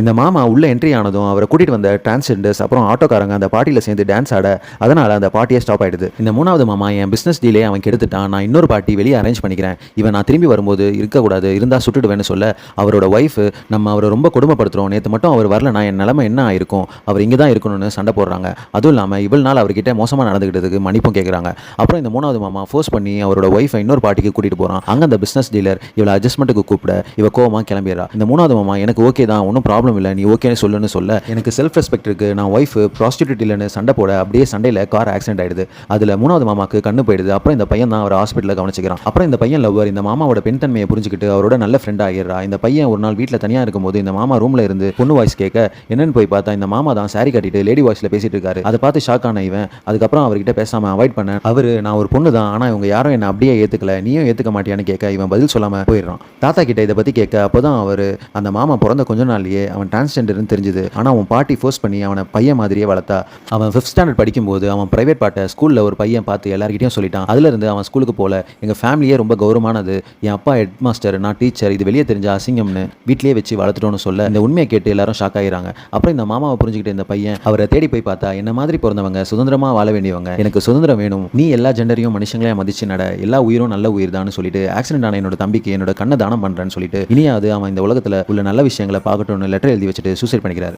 இந்த மாமா உள்ள என்ட்ரி ஆனதும் அவரை கூட்டிட்டு வந்த டிரான்ஸ்ஜெண்டர்ஸ் அப்புறம் ஆட்டோக்காரங்க அந்த பாட்டியில் சேர்ந்து டான்ஸ் ஆட அதனால அந்த பாட்டியே ஸ்டாப் ஆயிடுது. இந்த மூணாவது மாமா என் பிசினஸ் டீலே அவன் கெடுத்துட்டான். நான் இன்னொரு பாட்டி வெளியே அரேஞ்ச் பண்ணிக்கிறேன். இவன் நான் திரும்பி வரும்போது இருக்கக்கூடாது இருந்தா சுட்டுடுவேன்னு சொல்ல அவரோட ஒய்ஃப் நம்ம அவரை ரொம்ப கொடுமைப்படுத்துறோம். நேற்று மட்டும் அவர் வரலனா என் நிலைமை என்ன ஆயிருக்கும்? அவர் இங்கே தான் இருக்கணும்னு சண்டை போடுறாங்க. அதுவும் இல்லாமல் இவ்வளோ நாள் அவர்கிட்ட மோசமாக நடந்துக்கிட்டதுக்கு மன்னிப்பும் கேட்குறாங்க அப்புறம் இந்த மூணாவது மாமா ஃபோர்ஸ் பண்ணி அவரோட ஒய்ஃபை இன்னொரு பாட்டிக்கு கூட்டிட்டு போகிறான் அங்கே அந்த பிஸ்னஸ் டீலர் இவளை அட்ஜஸ்ட்மெண்ட்டுக்கு கூப்பிட இவ கோவமாக கிளம்பிடுறா. இந்த மூணாவது மாமா எனக்கு ஓகே தான் ஒன்றும் ப்ராப்ளம் இல்லை நீ ஓகேன்னு சொல்லுன்னு சொல்ல. எனக்கு செல்ஃப் ரெஸ்பெக்ட் இருக்கு. நான் ஒய்ஃப் ப்ராஸ்டியூட் இல்லைன்னு சண்டை போட அப்படியே சண்டையில் கார் ஆக்சிடென்ட் ஆயிடுது. அதில் மூணாவது மாமாக்கு கண்ணு போயிடுது. அப்புறம் இந்த பையன் தான் அவர் ஹாஸ்பிட்டலில் கவனிச்சிக்கிறான். அப்புறம் இந்த பையன் லவ்வர் இந்த மாமாவோட பெண் தன்மையை புரிஞ்சுக்கிட்டு அவரோட நல்ல ஃப்ரெண்ட் ஆகிடுறா இந்த பையன் ஒரு நாள் வீட்டில் தனியாக இருக்கும்போது இந்த மாமா ரூமில் இருந்து பொண்ணு வாய்ஸ் கேட்க என்னன்னு போய் பார்த்தா இந்த மாமா தான் சாரி கட்டிட்டு லேடி வாய்ஸில் பேசிட்டு இருக்காரு. அதை பார்த்து ஷாக் ஆன இவன். அதுக்கப்புறம் அவர்கிட்ட பேசாமல் அவாய்ட் பண்ண. அவர் நான் ஒரு பொண்ணு தான். ஆனால் இவங்க யாரும் என்னை அப்படியே ஏற்றுக்கல நீயும் ஏற்றுக்க மாட்டியான்னு கேட்க இவன் பதில் சொல்லாமல் போயிடுறான். தாத்தா கிட்ட இதை பற்றி கேட்க அப்போ தான் அவர் அந்த மாமா பிறந்த கொஞ்ச நாள்லேயே அவன் டிரான்ஸ்ஜெண்டர்னு தெரிஞ்சது. ஆனால் அவன் பாட்டி ஃபோர்ஸ் பண்ணி அவனை பையன் மாதிரியே வளர்த்தா. அவன் ஃபிஃப்த் ஸ்டாண்டர்ட் படிக்கும்போது அவன் பிரைவேட் பாட்டை ஸ்கூலில் ஒரு பையன் பார்த்து எல்லாருக்கிட்டையும் சொல்லிட்டான். அதுலேருந்து அவன் ஸ்கூலுக்கு போல எங்கள் ஃபேமிலியே ரொம்ப கௌரவமானது. என் அப்பா ஹெட் மாஸ்டர் நான் டீச்சர் இது வெளியே தெரிஞ்ச அசிங்கம்னு வீட்லேயே வச்சு வளர்த்துட்டோன்னு சொல்ல இந்த உண்மையை கேட்டு எல்லாரும் ஷாக் ஆகிறாங்க அப்புறம் இந்த மாமாவை புரிஞ்சுக்கிட்டு இந்த பையன் அவரை தேடி போய் பார்த்தா என்ன மாதிரி பிறந்தவங்க சுதந்திரமாக வாழ வேண்டியவங்க எனக்கு சுதந்திரம் வேணும் நீ எல்லா ஜெண்டரையும் மனுஷங்களையும் மதிச்சு நட எல்லா உயிரும் நல்ல உயிர் தான் சொல்லிட்டு ஆக்சிடென்ட் ஆன என்னோட தம்பிக்கு என்னோட கண்ணை தானம் பண்ணுறேன்னு சொல்லிட்டு இனியாவது அவன் இந்த உலகத்தில் உள்ள நல்ல விஷயங்களை பார்க்கட்டும்னு லெட்டர் எழுதி வச்சுட்டு சூசைட் பண்ணிக்கிறாரு.